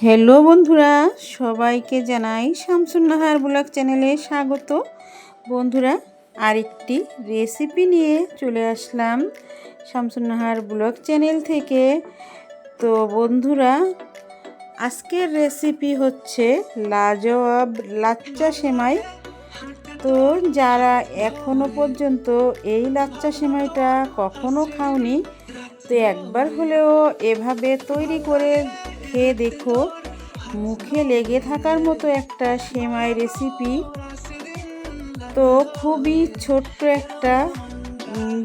Hello বন্ধুরা, সবাইকে জানাই শামসুন্নাহার ব্লগ চ্যানেলে স্বাগত। বন্ধুরা, আরেকটি রেসিপি নিয়ে চলে আসলাম শামসুন্নাহার ব্লগ চ্যানেল থেকে। তো বন্ধুরা, আজকের রেসিপি হচ্ছে লাজওয়াব লাচ্চা সেমাই। তো যারা এখনও পর্যন্ত এই লাচ্চা সেমাইটা কখনো খাওনি, তো একবার হলেও এভাবে তৈরি করে খেয়ে দেখো। মুখে লেগে থাকার মতো একটা সেমাই রেসিপি তো খুবই ছোট্ট একটা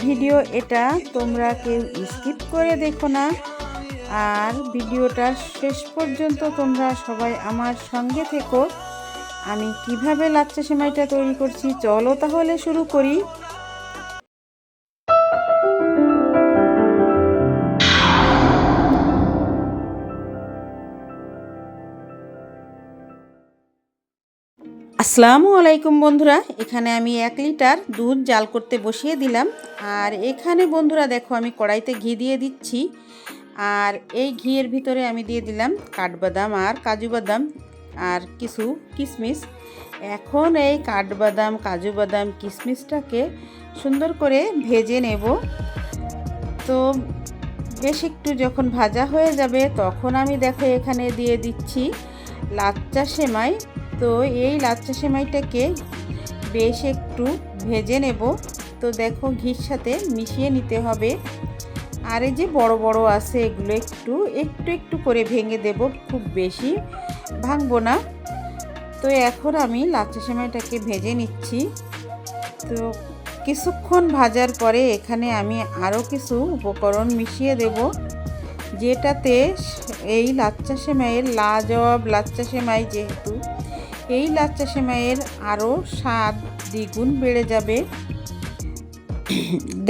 ভিডিও এটা তোমরা কেউ স্কিপ করে দেখো না। আর ভিডিওটা শেষ পর্যন্ত তোমরা সবাই আমার সঙ্গে থেকো। আমি কীভাবে লাচ্চা সেমাইটা তৈরি করছি চলো তাহলে শুরু করি। আসসালামু আলাইকুম বন্ধুরা, এখানে আমি এক লিটার দুধ জাল করতে বসিয়ে দিলাম। আর এখানে বন্ধুরা দেখো, আমি কড়াইতে ঘি দিয়ে দিচ্ছি। আর এই ঘিয়ের ভিতরে আমি দিয়ে দিলাম কাঠবাদাম আর কাজু বাদাম আর কিছু কিশমিশ। এখন এই কাঠবাদাম, কাজু বাদাম, কিশমিশটাকে সুন্দর করে ভেজে নেব। তো বেশ একটু যখন ভাজা হয়ে যাবে, তখন আমি দেখো এখানে দিয়ে দিচ্ছি লাচ্চা সেমাই। তো এই লাচ্চা সেমাইটাকে বেশ একটু ভেজে নেব। তো দেখো ঘির সাথে মিশিয়ে নিতে হবে। আর এই যে বড় বড় আছে এগুলো একটু একটু একটু করে ভেঙে দেব, খুব বেশি ভাঙবো না। তো এখন আমি লাচ্চা সেমাইটাকে ভেজে নিচ্ছি। তো কিছুক্ষণ ভাজার পরে এখানে আমি আরও কিছু উপকরণ মিশিয়ে দেব, যেটাতে এই লাচ্চা সেমাইয়ের লাজব লাচ্চা সেমাই যেহেতু এই লাচ্চা সেমাইয়ের আরও স্বাদ দ্বিগুণ বেড়ে যাবে।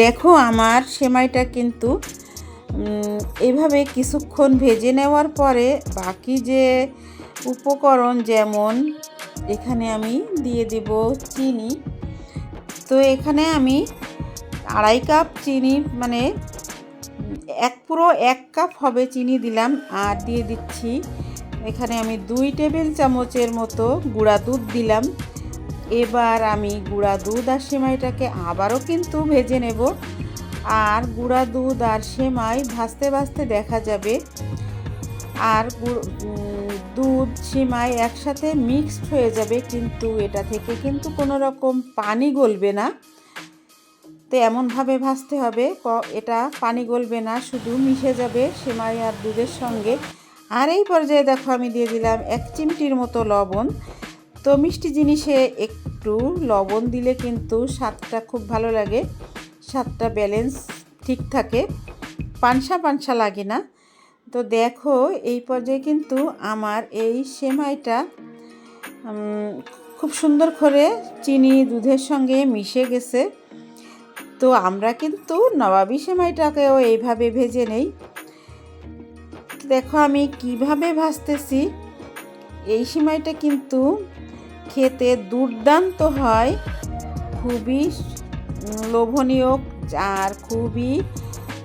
দেখো, আমার সেমাইটা কিন্তু এভাবে কিছুক্ষণ ভেজে নেওয়ার পরে বাকি যে উপকরণ যেমন, এখানে আমি দিয়ে দেব চিনি। তো এখানে আমি আড়াই কাপ চিনি মানে এক পুরো এক কাপ হবে চিনি দিলাম, আর দিয়ে দিচ্ছি এখানে আমি দুই টেবিল চামচের মতো গুঁড়া দুধ দিলাম। এবার আমি গুঁড়া দুধ আর সেমাইটাকে আবারও কিন্তু ভেজে নেব। আর গুঁড়া দুধ আর সেমাই ভাজতে ভাজতে দেখা যাবে। আর দুধ, সেমাই একসাথে মিক্সড হয়ে যাবে, কিন্তু এটা থেকে কিন্তু কোনো রকম পানি গলবে না। তো এমনভাবে ভাজতে হবে। এটা পানি গলবে না, শুধু মিশে যাবে সেমাই আর দুধের সঙ্গে। আর এই পর্যায়ে দেখো আমি দিয়ে দিলাম এক চিমটির মতো লবণ। তো মিষ্টি জিনিসে একটু লবণ দিলে কিন্তু স্বাদটা খুব ভালো লাগে, স্বাদটা ব্যালেন্স ঠিক থাকে, পানসা পানসা লাগে না। তো দেখো এই পর্যায়ে কিন্তু আমার এই সেমাইটা খুব সুন্দর করে চিনি, দুধের সঙ্গে মিশে গেছে। তো আমরা কিন্তু নবাবি সেমাইটাকেও এইভাবে ভেজে নেই। দেখো আমি কীভাবে ভাজতেছি। এই সিমাইটা কিন্তু খেতে দুর্দান্ত হয়। খুবই লোভনীয় আর খুবই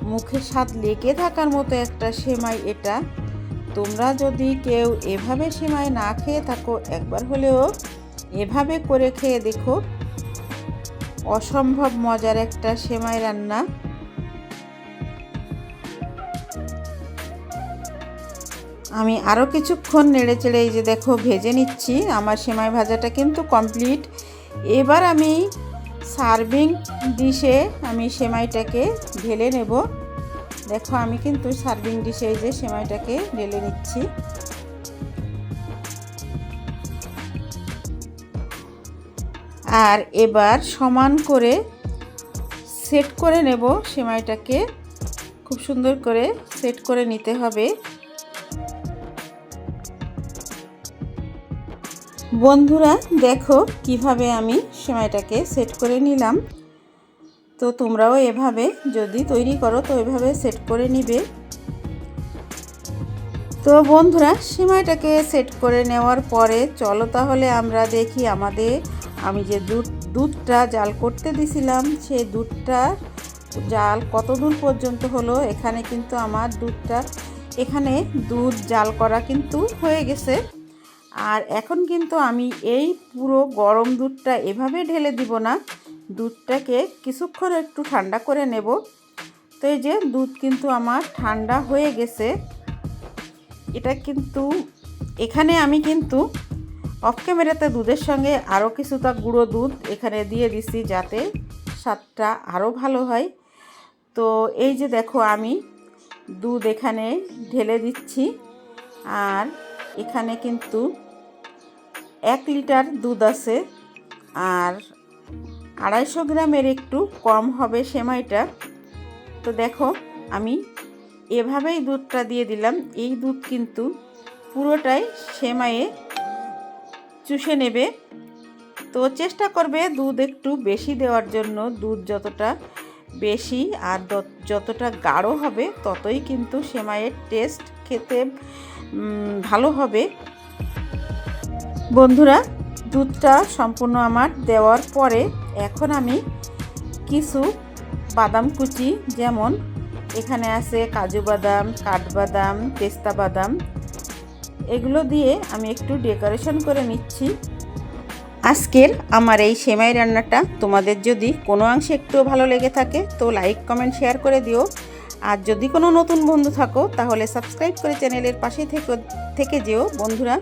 মুখে স্বাদ লেগে থাকার মতো একটা সেমাই এটা। তোমরা যদি কেউ এভাবে সেমাই না খেয়ে থাকো, একবার হলেও এভাবে করে খেয়ে দেখো। অসম্ভব মজার একটা সেমাই রান্না। আমি আরও কিছুক্ষণ নেড়ে চেড়ে এই যে দেখো ভেজে নিচ্ছি। আমার সেমাই ভাজাটা কিন্তু কমপ্লিট এবার আমি সার্ভিং ডিশে আমি সেমাইটাকে ঢেলে নেব। দেখো আমি কিন্তু সার্ভিং ডিশে এই যে সেমাইটাকে ঢেলে নিচ্ছি। আর এবার সমান করে সেট করে নেব সেমাইটাকে। খুব সুন্দর করে সেট করে নিতে হবে। বন্ধুরা, দেখো কীভাবে আমি সেমাইটাকে সেট করে নিলাম। তো তোমরাও এভাবে যদি তৈরি করো, তো এভাবে সেট করে নিবে। তো বন্ধুরা, সেমাইটাকে সেট করে নেওয়ার পরে চলো তাহলে আমরা দেখি আমাদের, আমি যে দুধ, দুধটা জাল করতে দিছিলাম, সেই দুধটা জাল কত দূর পর্যন্ত হলো, এখানে কিন্তু আমার দুধটা, এখানে দুধ জাল করা কিন্তু হয়ে গেছে। আর এখন কিন্তু আমি এই পুরো গরম দুধটা এভাবে ঢেলে দিব না। দুধটাকে কিছুক্ষণ একটু ঠান্ডা করে নেব। তো এই যে দুধ কিন্তু আমার ঠান্ডা হয়ে গেছে। এটা কিন্তু এখানে আমি কিন্তু অফ ক্যামেরাতে দুধের সঙ্গে আরও কিছুটা গুঁড়ো দুধ এখানে দিয়ে দিছি যাতে স্বাদটা আরও ভালো হয়। তো এই যে দেখো আমি দুধ এখানে ঢেলে দিচ্ছি। আর এখানে কিন্তু এক লিটার দুধ আছে আর আড়াইশো গ্রামের একটু কম হবে সেমাইটা। তো দেখো, আমি এভাবেই দুধটা দিয়ে দিলাম। এই দুধ কিন্তু পুরোটাই সেমাইয়ে চুষে নেবে। তো চেষ্টা করবে দুধ একটু বেশি দেওয়ার জন্য। দুধ যতটা বেশি আর যতটা গাঢ় হবে, ততই কিন্তু সেমাইয়ের টেস্ট খেতে ভালো হবে। বন্ধুরা, দুধটা সম্পূর্ণ আমার দেওয়ার পরে এখন আমি কিছু বাদাম কুচি, যেমন এখানে আছে কাজু বাদাম, কাঠবাদাম, পেস্তা বাদাম। এগুলো দিয়ে আমি একটু ডেকোরেশন করে নিচ্ছি। আজকের আমার এই সেমাই রান্নাটা তোমাদের যদি কোনো অংশে একটু ভালো লেগে থাকে, তো লাইক, কমেন্ট, শেয়ার করে দিও। আর যদি কোনো নতুন বন্ধু থাকো, তাহলে সাবস্ক্রাইব করে চ্যানেলের পাশে থেকে থেকে যেও বন্ধুরা।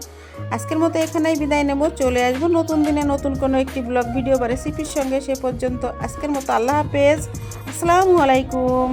আজকের মতো এখানেই বিদায় নেব। চলে আসব নতুন দিনে নতুন কোনো একটি ব্লগ, ভিডিও বা রেসিপির সঙ্গে। সে পর্যন্ত আজকের মতো আল্লাহ হাফেজ। আসসালামু আলাইকুম।